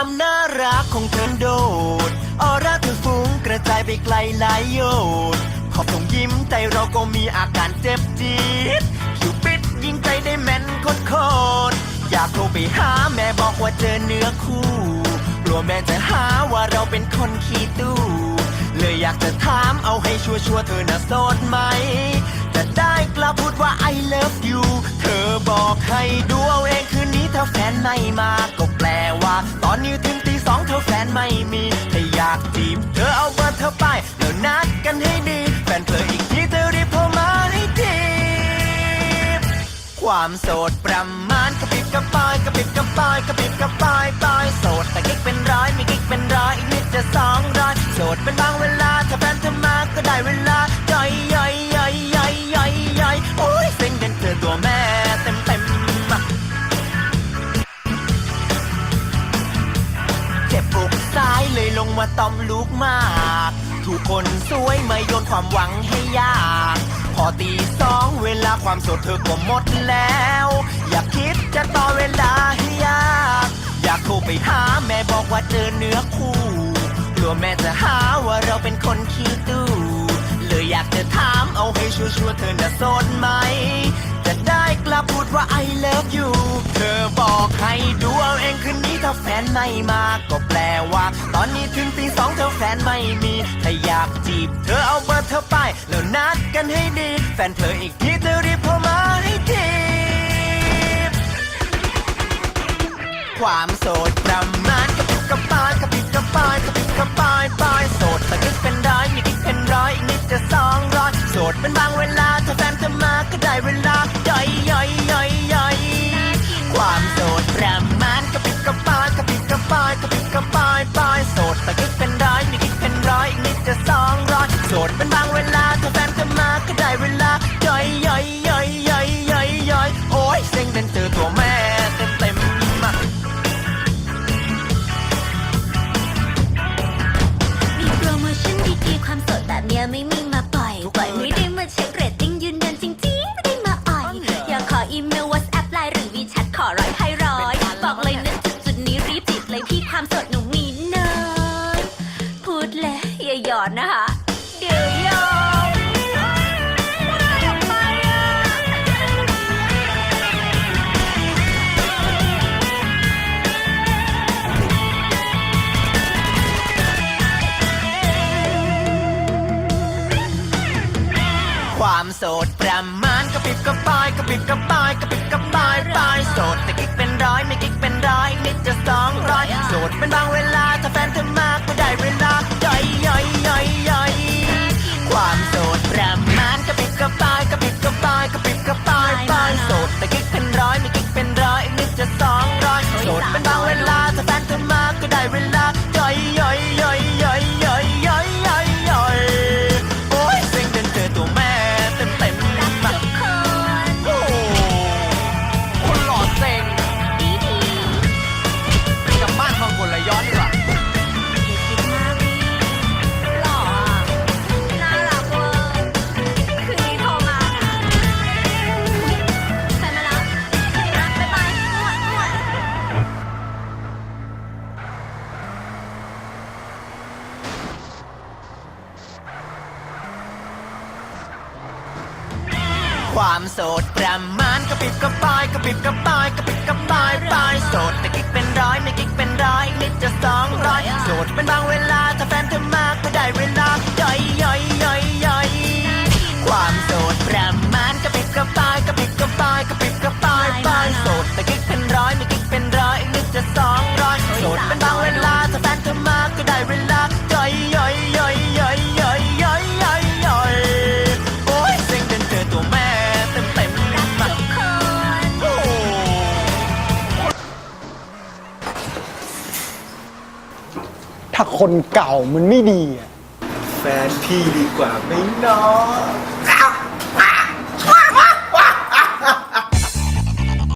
ความน่ารักของเธอโดดออร่าเธอฟุ้งกระจายไปไกลหลายโยดขอบส่งยิ้มใจเราก็มีอาการเจ็บจี๊ดคิวปิดยิงใจได้แม่นโคตรโคตรอยากโทรไปหาแม่บอกว่าเจอเนื้อคู่กลัวแม่จะหาว่าเราเป็นคนขี้ตู้ เลยอยากจะถามเอาให้ชัวร์ชัวร์ๆเธอน่ะโสดไหม จะได้กลับพูดว่า I love you เธอบอกให้ดูเอาเองคืนนี้ถ้าแฟนไม่มาก็แปลว่า ตอนนี้ถึงตีสองเธอแฟนไม่มีถ้าอยากจีบเธอเอาเบอร์เธอไปแล้วนัดกันให้ดีแฟนเธออีกทีเธอรีบโทรมาให้ทีความโสดประมา ปายกระปิบกระปายกระปิบกระปายปายโสดแต่กิ๊กเป็นร้อยมีกิ๊กเป็นร้อยอีกนิดจะสองร้อยโสดเป็นบางเวลาถ้าแฟนเธอมาก็ได้เวลาย่อยย่อยย่อยย่อยย่อยย่อยโอ้ยเซ็งเด่นเธอตัวแม่เต็มเต็มเจ็บอกซ้ายเลยลงมาตอมลูกมากทุกคนสวยไม่โยนความหวังให้ยาก อตีสองเวลาความสดเธอก็หมดแล้ว อยากคิดจะต่อเวลาให้ยาก อยากโทรไปหาแม่บอกว่าเจอเนื้อคู่กลัวแม่จะหาว่าเราเป็นคนขี้ตู้เลยอยากจะถามเอาให้ชัวร์ๆเธอน่ะโสดไหม จะได้กลับพูดว่า I love you เธอบอกให้ดูเอาเองคืน นี้าแฟนไม่มาก็แปลว่า ตอนนี้ถึงตีสองเธอแฟนไม่มี ถ้าอยากจีบ เธอเอาเบอร์เธอไป แล้วนัดกันให้ดี แฟนเธออีกทีเธอรีบโทรมาให้ทีความโสดประมาณกระปิบกระปายกระปิบกระปายกระปิบกระปายปายโสดแต่กิ๊กเป็นร้อยมีกิ๊กเป็นร้อยอีกนิดจะสองร้อยโสดเป็นบางเวลาถ้าแฟนเธอมาก็ได้เวลาย่อยย่อยย่อยย่อยความโสดประมาณ ถเป็นใบ ปลายโสดแต่กิ๊กเป็นร้อยไม่กิ๊กเป็นร้อยนิดจะสองร้อยโสดเป็นบางเวลา ความโสดประมาณกระปิบกระปายกระปิบกระปายกระปิบกระปายปลายโสดแต่กิ๊กเป็นร้อยไม่กิ๊กเป็นร้อยนิดจะสองร้อยโสดเป็นบางเวลาถ้าแฟนเธอมาก็ได้เวลา ถ้าคนเก่ามันไม่ดีอะ แฟนพี่ดีกว่าไหมเนาะ